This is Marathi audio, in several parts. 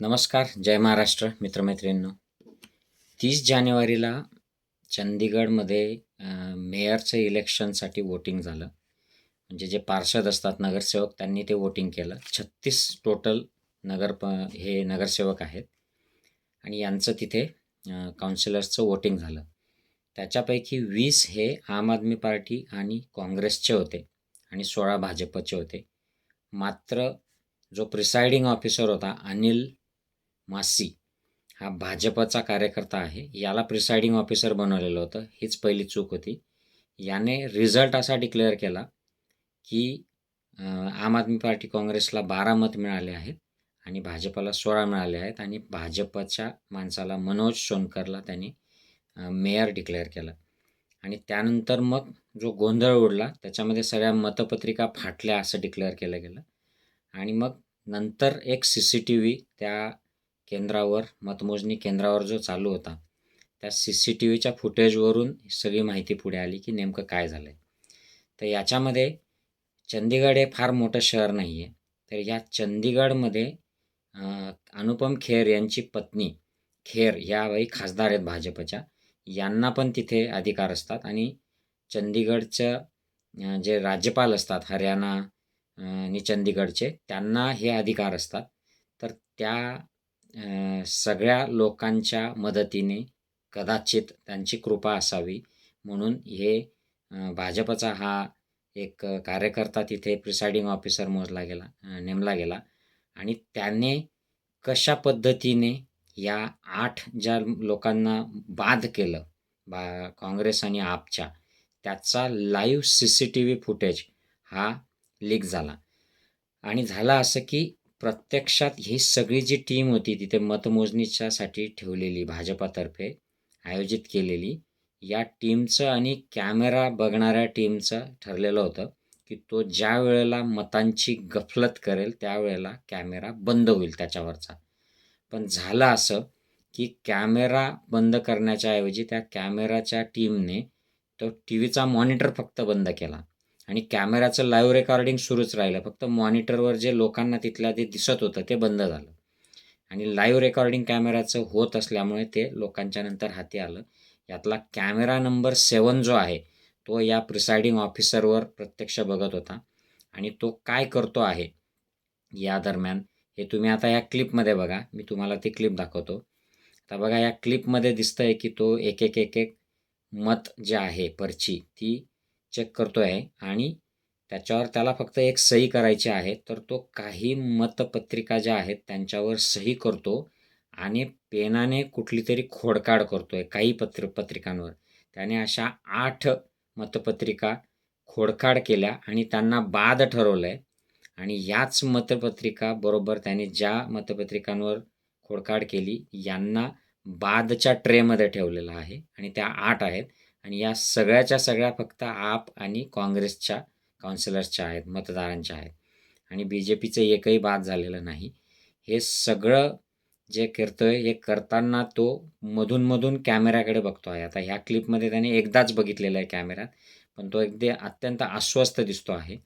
नमस्कार जय महाराष्ट्र मित्रमैत्रिणींनो. तीस जानेवारीला चंदीगडमध्ये अ, मेयरचं इलेक्शनसाठी वोटिंग झालं. म्हणजे जे पार्षद असतात नगरसेवक त्यांनी ते वोटिंग केलं. छत्तीस टोटल नगर प हे नगरसेवक आहेत. आणि यांचं तिथे काउन्सिलर्सचं वोटिंग झालं. त्याच्यापैकी वीस हे आम आदमी पार्टी आणि काँग्रेसचे होते आणि सोळा भाजपचे होते. मात्र जो प्रिसाइडिंग ऑफिसर होता अनिल मासी हा भाजपचा कार्यकर्ता आहे. याला प्रिसाइडिंग ऑफिसर बनवलेलं होतं. हीच पहिली चूक होती. याने रिझल्ट असा डिक्लेअर केला की आम आदमी पार्टी काँग्रेसला बारा मत मिळाले आहेत आणि भाजपला सोळा मिळाले आहेत आणि भाजपच्या माणसाला मनोज सोनकरला त्यांनी मेयर डिक्लेअर केलं. आणि त्यानंतर मग जो गोंधळ उडला त्याच्यामध्ये सगळ्या मतपत्रिका फाटल्या असं डिक्लेअर केलं गेलं. आणि मग नंतर एक सी सी टी व्ही त्या केंद्रावर मतमोजणी केंद्रावर जो चालू होता त्या सी सी टी व्हीच्या फुटेजवरून सगळी माहिती पुढे आली की नेमकं काय झालं आहे तर याच्यामध्ये चंदीगड हे फार मोठं शहर नाही आहे तर या चंदीगडमध्ये अनुपम खेर यांची पत्नी खेर यावेळी बाई खासदार आहेत भाजपच्या. यांना पण तिथे अधिकार असतात आणि चंदीगडचं जे राज्यपाल असतात हरियाणा आणि चंदीगडचे त्यांना हे अधिकार असतात. तर त्या सगळ्या लोकांच्या मदतीने कदाचित त्यांची कृपा असावी. म्हणून हे भाजपचा हा एक कार्यकर्ता तिथे प्रिसाइडिंग ऑफिसर मोजला गेला नेमला गेला. आणि त्याने कशा पद्धतीने या आठ ज्या लोकांना बाद केलं बा काँग्रेस आणि आपच्या त्याचा live C C T V footage हा लीक झाला. आणि झालं असं की प्रत्यक्षात ही सगळी जी टीम होती तिथे मतमोजणीच्यासाठी ठेवलेली भाजपातर्फे आयोजित केलेली या टीमचं आणि कॅमेरा बघणाऱ्या टीमचं ठरलेलं होतं की तो ज्या वेळेला मतांची गफलत करेल त्यावेळेला कॅमेरा बंद होईल त्याच्यावरचा. पण झालं असं की कॅमेरा बंद करण्याच्या ऐवजी त्या कॅमेराच्या टीमने तो टी व्हीचा मॉनिटर फक्त बंद केला. आणि कॅमेराचं लाईव्ह रेकॉर्डिंग सुरूच राहिलं. फक्त मॉनिटरवर जे लोकांना तिथल्या ते दिसत होतं ते बंद झालं. आणि लाईव्ह रेकॉर्डिंग कॅमेराचं होत असल्यामुळे ते लोकांच्या नंतर हाती आलं. यातला कॅमेरा नंबर सेवन जो आहे तो या प्रिसाइडिंग ऑफिसरवर प्रत्यक्ष बघत होता. आणि तो काय करतो आहे या दरम्यान हे तुम्ही आता या क्लिपमध्ये बघा. मी तुम्हाला ती क्लिप दाखवतो. आता बघा या क्लिपमध्ये दिसतं आहे की तो एक एक एक एक मत जे आहे पर्ची ती चेक करतो आहे आणि त्याच्यावर त्याला फक्त एक सही करायची आहे तर तो काही मतपत्रिका ज्या आहेत त्यांच्यावर सही करतो आणि पेनाने कुठली तरी खोडकाड करतो आहे काही पत्र पत्रिकांवर. त्याने अशा आठ मतपत्रिका खोडकाड केल्या आणि त्यांना बाद ठरवलं आहे आणि याच मतपत्रिका बरोबर त्याने ज्या मतपत्रिकांवर खोडकाड केली यांना बादच्या ट्रेमध्ये ठेवलेलं आहे आणि त्या आठ आहेत. आणि या सगळ्याच्या सगळ्या फक्त आप आणि काँग्रेसच्या काउन्सिलर्सच्या आहेत मतदारांच्या आहेत. आणि बी जे पीचं एकही बाद झालेलं नाही. हे सगळं जे करतोय हे करताना तो मधूनमधून कॅमेऱ्याकडे बघतो आहे. आता ह्या क्लिपमध्ये त्याने एकदाच बघितलेलं आहे कॅमेऱ्यात पण तो अगदी अत्यंत अस्वस्थ दिसतो आहे.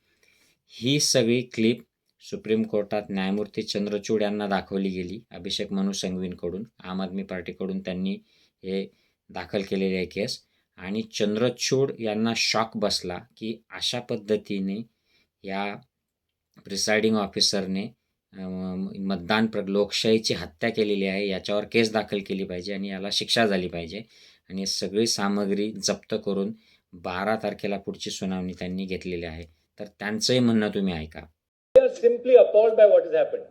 ही सगळी क्लिप सुप्रीम कोर्टात न्यायमूर्ती चंद्रचूड यांना दाखवली गेली अभिषेक मनु संघवींकडून आम आदमी पार्टीकडून त्यांनी हे दाखल केलेले आहे केस. आणि चंद्रचूड यांना शॉक बसला की अशा पद्धतीने या प्रिसाइडिंग ऑफिसरने मतदान प्र लोकशाहीची हत्या केलेली आहे याच्यावर केस दाखल केली पाहिजे आणि याला शिक्षा झाली पाहिजे आणि सगळी सामग्री जप्त करून बारा तारखेला पुढची सुनावणी त्यांनी घेतलेली आहे तर त्यांचंही म्हणणं तुम्ही ऐका simply appalled by what has happened.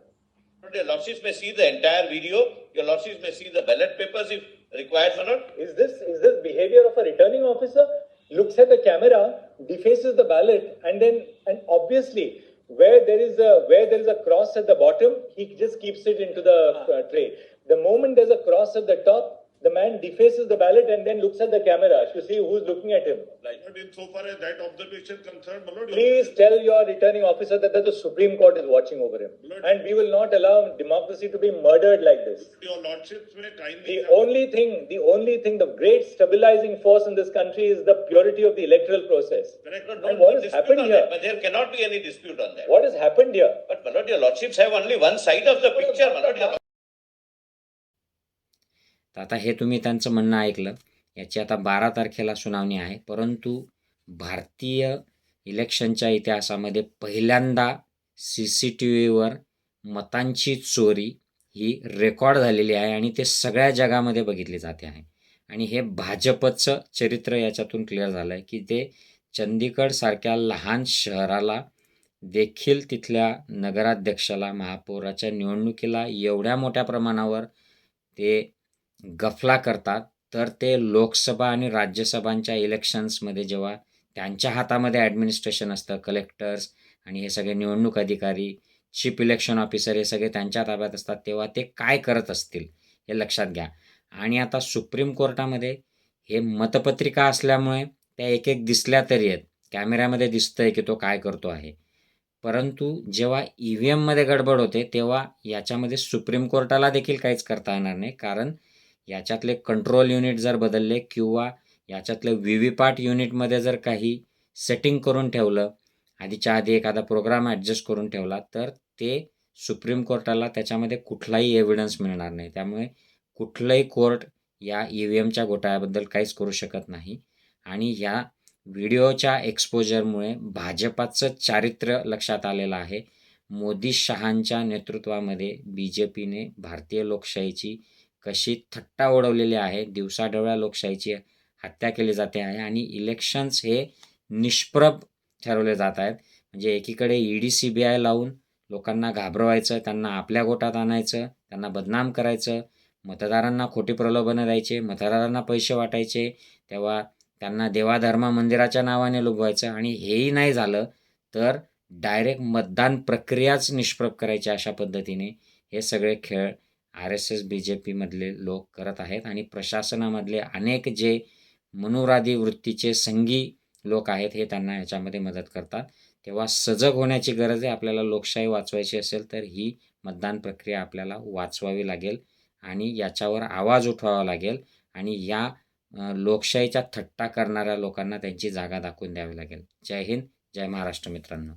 Your lordships may see the entire video. Your lordships may see the ballot papers if required, my not? Is this is this behavior of a returning officer? Looks at the camera, defaces the ballot, and then and obviously where there is a where there is a cross at the bottom, he just keeps it into the uh, tray. The moment there's a cross at the top, the man defaces the ballot and then looks at the camera to see who's looking at him. But in so far as that observation concerned, my lord, your- Please tell your returning officer that, that the Supreme Court is watching over him, Lord. and we will not allow democracy to be murdered like this. your lordships may kindly. The only thing, the only thing, the great stabilizing force in this country is the purity of the electoral process. Correct, but And what has happened here? that, But there cannot be any dispute on that. What has happened here? But my your lordships have only one side of the picture, my lord. Your तर आता हे तुम्ही त्यांचं म्हणणं ऐकलं. याची आता बारा तारखेला सुनावणी आहे. परंतु भारतीय इलेक्शनच्या इतिहासामध्ये पहिल्यांदा सी सी टी व्हीवर मतांची चोरी ही रेकॉर्ड झालेली आहे आणि ते सगळ्या जगामध्ये बघितले जाते आहे. आणि हे भाजपचं चरित्र याच्यातून क्लिअर झालं आहे की ते चंदीगडसारख्या लहान शहराला देखील तिथल्या नगराध्यक्षाला महापौराच्या निवडणुकीला एवढ्या मोठ्या प्रमाणावर ते गफला करतात तर ते लोकसभा आणि राज्यसभांच्या इलेक्शन्समध्ये जेव्हा त्यांच्या हातामध्ये ॲडमिनिस्ट्रेशन असतं कलेक्टर्स आणि हे सगळे निवडणूक अधिकारी चीफ इलेक्शन ऑफिसर हे सगळे त्यांच्या ताब्यात असतात तेव्हा ते काय करत असतील हे लक्षात घ्या. आणि आता सुप्रीम कोर्टामध्ये हे मतपत्रिका असल्यामुळे त्या एक एक दिसल्या तरी आहेत. कॅमेऱ्यामध्ये दिसतंय की तो काय करतो आहे. परंतु जेव्हा ई व्ही एममध्ये गडबड होते तेव्हा याच्यामध्ये सुप्रीम कोर्टाला देखील काहीच करता येणार नाही कारण याच्यातले कंट्रोल युनिट जर बदलले किंवा याच्यातलं व्ही व्ही पॅट युनिटमध्ये जर काही सेटिंग करून ठेवलं आधीच्या आधी एखादा प्रोग्राम ॲडजस्ट करून ठेवला तर ते सुप्रीम कोर्टाला त्याच्यामध्ये कुठलाही एव्हिडन्स मिळणार नाही. त्यामुळे कुठलंही कोर्ट या ई व्ही एमच्या घोटाळ्याबद्दल काहीच करू शकत नाही. आणि ह्या व्हिडिओच्या एक्सपोजरमुळे भाजपाचं चारित्र्य लक्षात आलेलं आहे. मोदी शहांच्या नेतृत्वामध्ये बी जे पीने भारतीय लोकशाहीची कशी थट्टा ओढवलेली आहे दिवसाढवळ्या लोकशाहीची हत्या केली जाते आहे आणि इलेक्शन्स हे निष्प्रभ ठरवले जात आहेत. म्हणजे एकीकडे E D C B I लावून लोकांना घाबरवायचं त्यांना आपल्या गोटात आणायचं त्यांना बदनाम करायचं मतदारांना खोटी प्रलोभनं द्यायचे मतदारांना पैसे वाटायचे तेव्हा त्यांना देवाधर्मा मंदिराच्या नावाने लुबवायचं आणि हेही नाही झालं तर डायरेक्ट मतदान प्रक्रियाच निष्प्रभ करायची अशा पद्धतीने हे सगळे खेळ R S S B J पीमधले लोक करत आहेत आणि प्रशासनामधले अनेक जे मनोराधी वृत्तीचे संगी लोक आहेत हे त्यांना याच्यामध्ये मदत करतात. तेव्हा सजग होण्याची गरज आहे. आपल्याला लोकशाही वाचवायची असेल तर ही मतदान प्रक्रिया आपल्याला वाचवावी लागेल आणि याच्यावर आवाज उठवावा लागेल आणि या लोकशाहीचा लोकशाहीच्या थट्टा करणाऱ्या लोकांना त्यांची जागा दाखवून द्यावी लागेल. जय हिंद. जय महाराष्ट्र मित्रांनो.